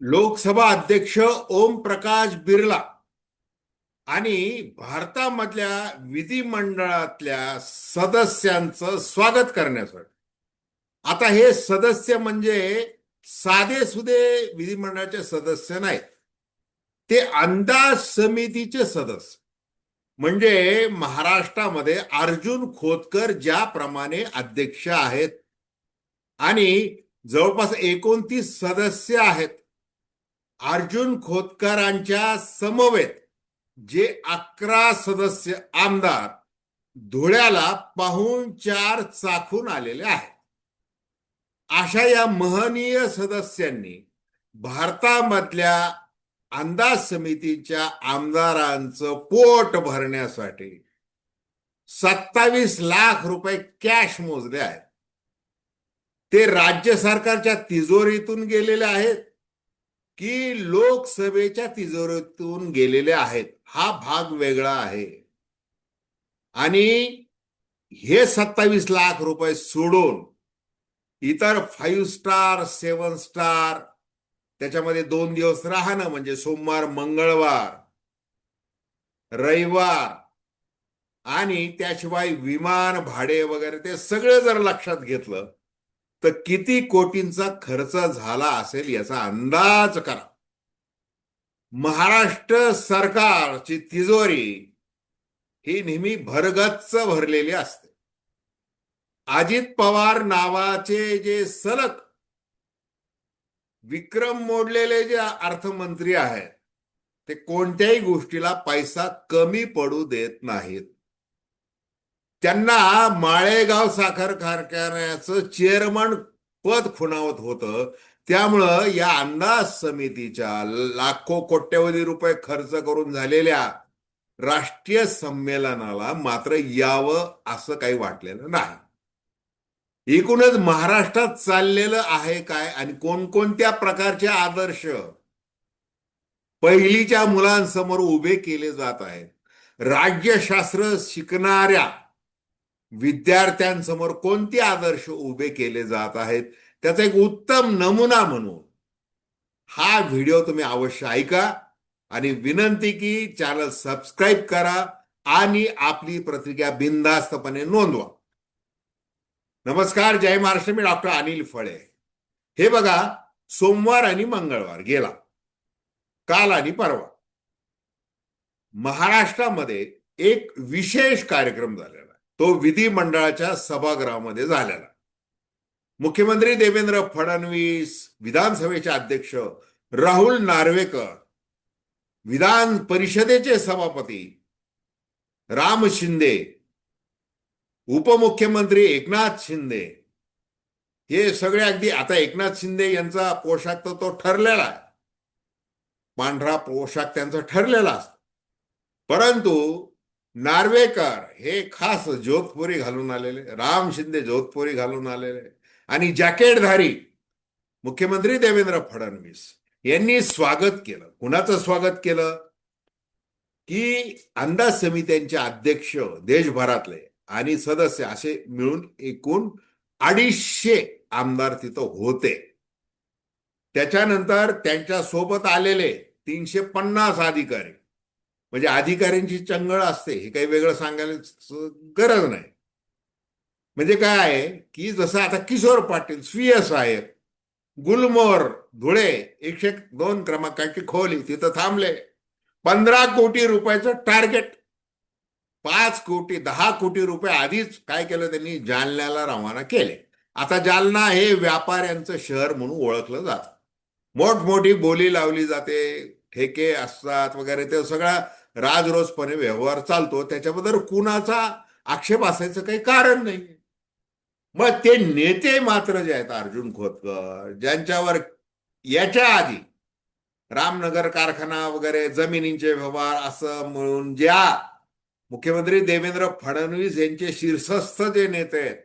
लोकसभा अध्यक्ष ओम प्रकाश बिर्ला आणि भारतामधल्या विधिमंडळातल्या सदस्यांचं स्वागत करण्यासाठी. आता हे सदस्य म्हणजे साधे सुधे विधिमंडळाचे सदस्य नाहीत. ते अंदाज समितीचे सदस्य. म्हणजे महाराष्ट्रामध्ये अर्जुन खोतकर ज्याप्रमाणे अध्यक्ष आहेत आणि जवळपास एकोणतीस सदस्य आहेत अर्जुन खोतकरांच्या समवेत जे अकरा सदस्य आमदार धुळ्याला पाहून चार चाखून आलेले आहेत. अशा या महनीय सदस्यांनी भारतामधल्या अंदाज समितीच्या आमदारांचं पोट भरण्यासाठी सत्तावीस लाख रुपये कॅश मोजले आहेत. ते राज्य सरकारच्या तिजोरीतून गेलेले आहेत. की लोकसभेच्या तिजोरीतून गेलेले आहेत. हा भाग वेगळा आहे. आणि हे सत्तावीस लाख रुपये सोडून इतर फाईव्ह स्टार सेवन स्टार त्याच्यामध्ये दोन दिवस राहणं म्हणजे सोमवार मंगळवार रविवार आणि त्याशिवाय विमान भाडे वगैरे ते सगळं जर लक्षात घेतलं तर किती कोटींचा खर्च झाला असेल याचा अंदाज करा. महाराष्ट्र सरकारची तिजोरी ही नेहमी भरगच्च भरलेली असते. अजित पवार नावाचे जे सलग विक्रम मोडलेले जे अर्थमंत्री आहेत ते कोणत्याही गोष्टीला पैसा कमी पडू देत नाहीत. त्यांना माळेगाव साखर कारखान्याचं चेअरमन पद खुणावत होतं. त्यामुळं या अंदाज समितीच्या लाखो कोट्यवधी रुपये खर्च करून झालेल्या राष्ट्रीय संमेलनाला मात्र यावं असं काही वाटलेलं नाही. एकूणच महाराष्ट्रात चाललेलं आहे काय आणि कोणकोणत्या प्रकारचे आदर्श पहिलीच्या मुलांसमोर उभे केले जात आहेत. राज्यशास्त्र शिकणाऱ्या विद्यार्थ्यांसमोर कोणते आदर्श उभे केले जात आहेत? त्याचा एक उत्तम नमुना म्हणून हा व्हिडिओ तुम्ही अवश्य ऐका आणि विनंती की चॅनल सबस्क्राईब करा आणि आपली प्रतिक्रिया बिनधास्तपणे नोंदवा. नमस्कार जय महाराष्ट्र. मी डॉक्टर अनिल फळे. हे बघा सोमवार आणि मंगळवार गेला. काल आणि परवा. महाराष्ट्रामध्ये एक विशेष कार्यक्रम झाला तो विधिमंडळाच्या सभागृहामध्ये झालेला. मुख्यमंत्री देवेंद्र फडणवीस विधानसभेचे अध्यक्ष राहुल नार्वेकर विधान परिषदेचे सभापती राम शिंदे उपमुख्यमंत्री एकनाथ शिंदे हे सगळे अगदी आता एकनाथ शिंदे यांचा पोशाख तर तो ठरलेला आहे. पांढरा पोशाख त्यांचा ठरलेला असतो. परंतु नार्वेकर हे खास जोधपुरी घालून आलेले राम शिंदे जोधपुरी घालून आलेले. आणि जॅकेटधारी मुख्यमंत्री देवेंद्र फडणवीस यांनी स्वागत केलं. कुणाचं स्वागत केलं? की अंदाज समित्यांचे अध्यक्ष देशभरातले आणि सदस्य असे मिळून एकूण अडीचशे आमदार तिथं होते. त्याच्यानंतर त्यांच्यासोबत आलेले तीनशे पन्नास अधिकारी म्हणजे अधिकाऱ्यांची चंगळ असते हे काही वेगळं सांगायला गरज नाही. म्हणजे काय आहे की जसं आता किशोर पाटील स्वीय साहेब गुलमोर धुळे एकशे दोन क्रमांकाची खोली तिथं थांबले. पंधरा कोटी रुपयाचं टार्गेट. पाच कोटी दहा कोटी रुपये आधीच काय केलं त्यांनी? जालन्याला रवाना केले. आता जालना हे व्यापाऱ्यांचं शहर म्हणून ओळखलं जातं. मोठमोठी बोली लावली जाते. ठेके असतात वगैरे ते सगळा राजरोजपणे व्यवहार चालतो. त्याच्याबद्दल कुणाचा आक्षेप असायचं काही कारण नाही. मग ते नेते मात्र जे आहेत अर्जुन खोतकर ज्यांच्यावर याच्या आधी रामनगर कारखाना वगैरे जमिनींचे व्यवहार असं म्हणून ज्या मुख्यमंत्री देवेंद्र फडणवीस यांचे शीर्षस्थ जे नेते आहेत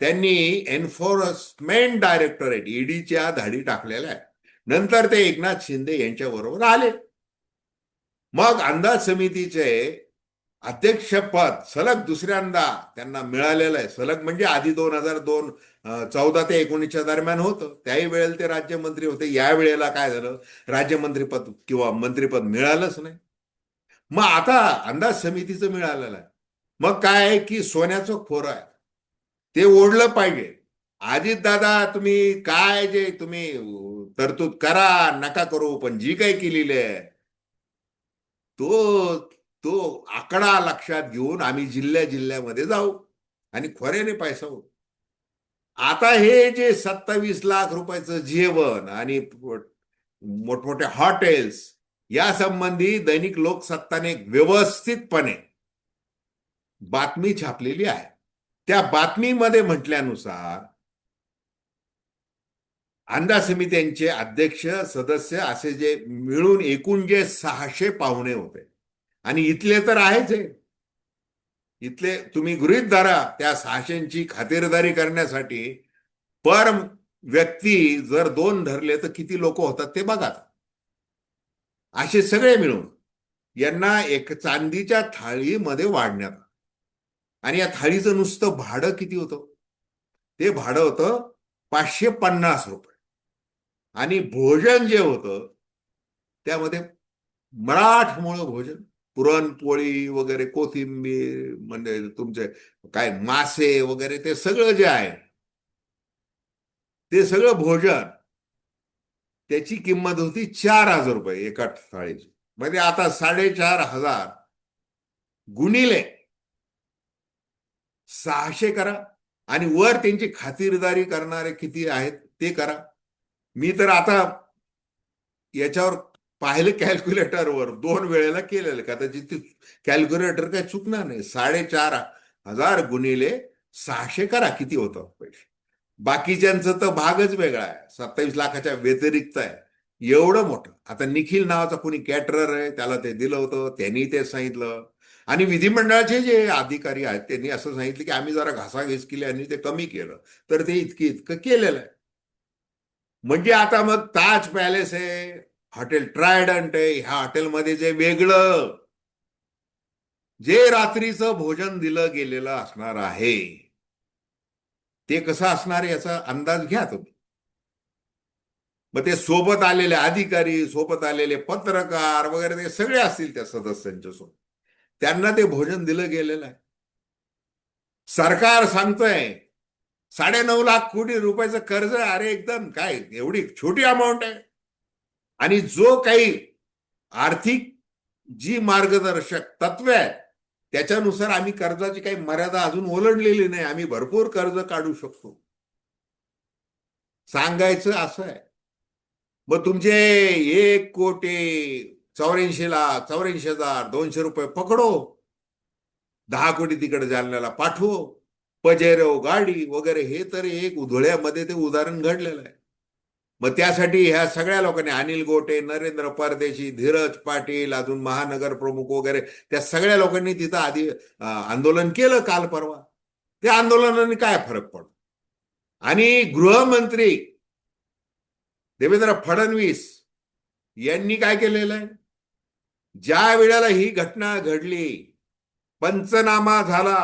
त्यांनी एन्फोर्समेंट डायरेक्टरेट ईडीच्या धाडी टाकलेल्या आहेत. नंतर ते एकनाथ शिंदे यांच्या बरोबर आले. मग अंदाज समितीचे अध्यक्षपद सलग दुसऱ्यांदा त्यांना मिळालेलं आहे. सलग म्हणजे आधी दोन हजार दोन चौदा ते एकोणीसच्या दरम्यान होतं. त्याही वेळेला ते राज्यमंत्री होते. या वेळेला काय झालं? राज्यमंत्रीपद किंवा मंत्रीपद मिळालंच नाही. मग आता अंदाज समितीचं मिळालेलं आहे. मग काय आहे की सोन्याचं खोरं आहे. ते ओढलं पाहिजे. अजित दादा तुम्ही काय जे तुम्ही तरतूद करा नका करू पण जी काही केलेली आहे तो तो आकडा लक्षात घेऊन आम्ही जिल्ह्या जिल्ह्यामध्ये जाऊ आणि खोऱ्याने पैसा होऊ आता हे जे सत्तावीस लाख रुपयाचं जेवण आणि मोठमोठे हॉटेल्स या संबंधी दैनिक लोकसत्ताने व्यवस्थितपणे बातमी छापलेली आहे. त्या बातमीमध्ये म्हटल्यानुसार अंदा समित्यांचे अध्यक्ष सदस्य असे जे मिळून एकूण जे सहाशे पाहुणे होते. आणि इथले तर आहेच आहे इथले तुम्ही गृहित धरा त्या सहाशेंची खातिरदारी करण्यासाठी पर व्यक्ती जर दोन धरले तर किती लोक होतात ते बघा. असे सगळे मिळून यांना एक चांदीच्या थाळीमध्ये वाढण्यात आणि या थाळीचं नुसतं भाडं किती होतं? ते भाडं होतं पाचशे पन्नास रुपये. आणि भोजन जे होतं त्यामध्ये मराठमोळं भोजन पुरणपोळी वगैरे कोथिंबीर म्हणजे तुमचे काय मासे वगैरे ते सगळं जे आहे ते सगळं भोजन त्याची किंमत होती चार हजार रुपये एका थाळीची. म्हणजे आता साडेचार हजार गुणिले सहाशे करा आणि वर त्यांची खातिरदारी करणारे किती आहेत ते करा. मी तर आता याच्यावर पाहिलं कॅल्क्युलेटरवर दोन वेळेला केलेलं कदाचित जिथे कॅल्क्युलेटर काही चुकणार नाही. साडेचार हजार गुणिले सहाशे करा किती होतं पैसे? बाकीच्यांचं तर भागच वेगळा आहे. सत्तावीस लाखाच्या व्यतिरिक्त आहे. एवढं मोठं. आता निखिल नावाचा कोणी कॅटरर आहे त्याला ते दिलं होतं त्यांनी ते सांगितलं. आणि विधिमंडळाचे जे अधिकारी आहेत त्यांनी असं सांगितलं की आम्ही जरा घासाघीस केली आणि ते कमी केलं. तर ते इतकी इतकं केलेलं आहे. म्हणजे आता मग ताज पॅलेस आहे हॉटेल ट्रायडंट आहे ह्या हॉटेलमध्ये जे वेगळं जे रात्रीचं भोजन दिलं गेलेलं असणार आहे ते कसं असणार याचा अंदाज घ्या तुम्ही. मग ते सोबत आलेले अधिकारी सोबत आलेले पत्रकार वगैरे ते सगळे असतील त्या सदस्यांच्या सोबत. त्यांना ते भोजन दिलं गेलेलं आहे. सरकार सांगतोय साडेनऊ लाख कोटी रुपयाचं कर्ज अरे एकदम काय एवढी छोटी अमाऊंट आहे. आणि जो काही आर्थिक जी मार्गदर्शक तत्व आहेत त्याच्यानुसार आम्ही कर्जाची काही मर्यादा अजून ओलांडलेली नाही. आम्ही भरपूर कर्ज काढू शकतो. सांगायचं असं आहे. मग तुमचे एक कोटी चौऱ्याऐंशी लाख चौऱ्याऐंशी हजार दोनशे रुपये पकडो. दहा कोटी तिकडे जालन्याला पाठवो. पजेरो गाडी वगैरे हे तर एक उधळ्यामध्ये ते उदाहरण घडलेलं आहे. मग त्यासाठी ह्या सगळ्या लोकांनी अनिल गोटे नरेंद्र परदेशी धीरज पाटील अजून महानगर प्रमुख वगैरे त्या सगळ्या लोकांनी तिथं आधी आंदोलन केलं काल परवा. त्या आंदोलनाने काय फरक पडतो? आणि गृहमंत्री देवेंद्र फडणवीस यांनी काय केलेलं आहे? ज्या वेळेला ही घटना घडली पंचनामा झाला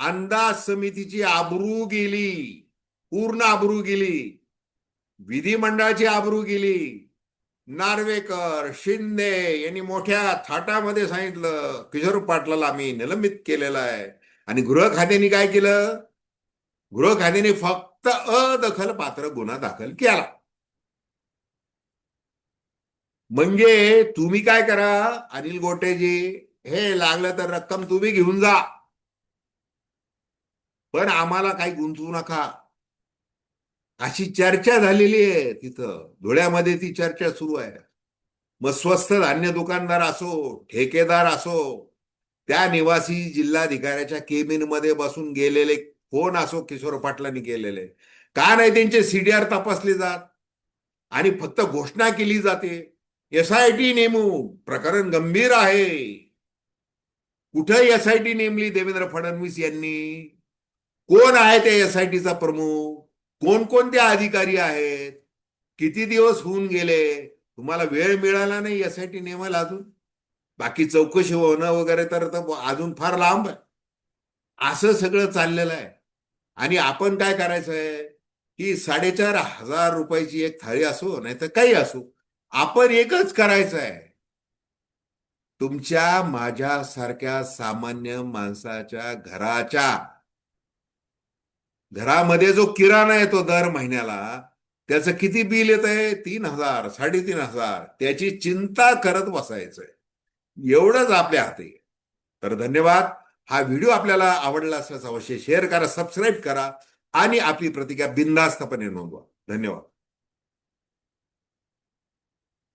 अंदाज समितीची आबरू गेली पूर्ण आबरू गेली विधिमंडळाची आबरू गेली. नार्वेकर शिंदे यांनी मोठ्या थाटामध्ये सांगितलं किशोर पाटलाला आम्ही निलंबित केलेलं आहे. आणि गृह खात्याने काय केलं? गृह खात्याने फक्त अदखल पात्र गुन्हा दाखल केला. म्हणजे तुम्ही काय करा? अनिल गोटेजी हे लागलं तर रक्कम तुम्ही घेऊन जा. पण आम्हाला काही गुंतवू नका. अशी चर्चा झालेली आहे तिथं. धुळ्यामध्ये ती चर्चा सुरू आहे. मग स्वस्त धान्य दुकानदार असो ठेकेदार असो त्या निवासी जिल्हाधिकाऱ्याच्या केबिनमध्ये बसून गेलेले कोण असो किशोर पाटलांनी केलेले. का नाही त्यांचे सीडीआर तपासले जात? आणि फक्त घोषणा केली जाते. एस आय टी नेमू. प्रकरण गंभीर आहे. कुठं एस आय टी नेमली देवेंद्र फडणवीस यांनी? कोण आहे त्या एस आय टीचा प्रमुख? कोणकोणते अधिकारी आहेत? किती दिवस होऊन गेले? तुम्हाला वेळ मिळाला नाही एस आय टी नेमायला अजून? बाकी चौकशी होणं वगैरे तर तर अजून फार लांब आहे. असं सगळं चाललेलं आहे. आणि आपण काय करायचं आहे? की साडेचार हजार रुपयाची एक थाळी असो नाही तर काही असो आपण एकच करायचं आहे. तुमच्या माझ्यासारख्या सामान्य माणसाच्या घराच्या घरामध्ये जो किराणा येतो दर महिन्याला त्याचं किती बिल येत आहे तीन हजार साडेतीन हजार. त्याची चिंता करत बसायचंय. एवढंच आपल्या हाती. तर धन्यवाद. हा व्हिडिओ आपल्याला आवडला असल्यास अवश्य शेअर करा सबस्क्राईब करा आणि आपली प्रतिक्रिया बिनधास्तपणे नोंदवा. धन्यवाद.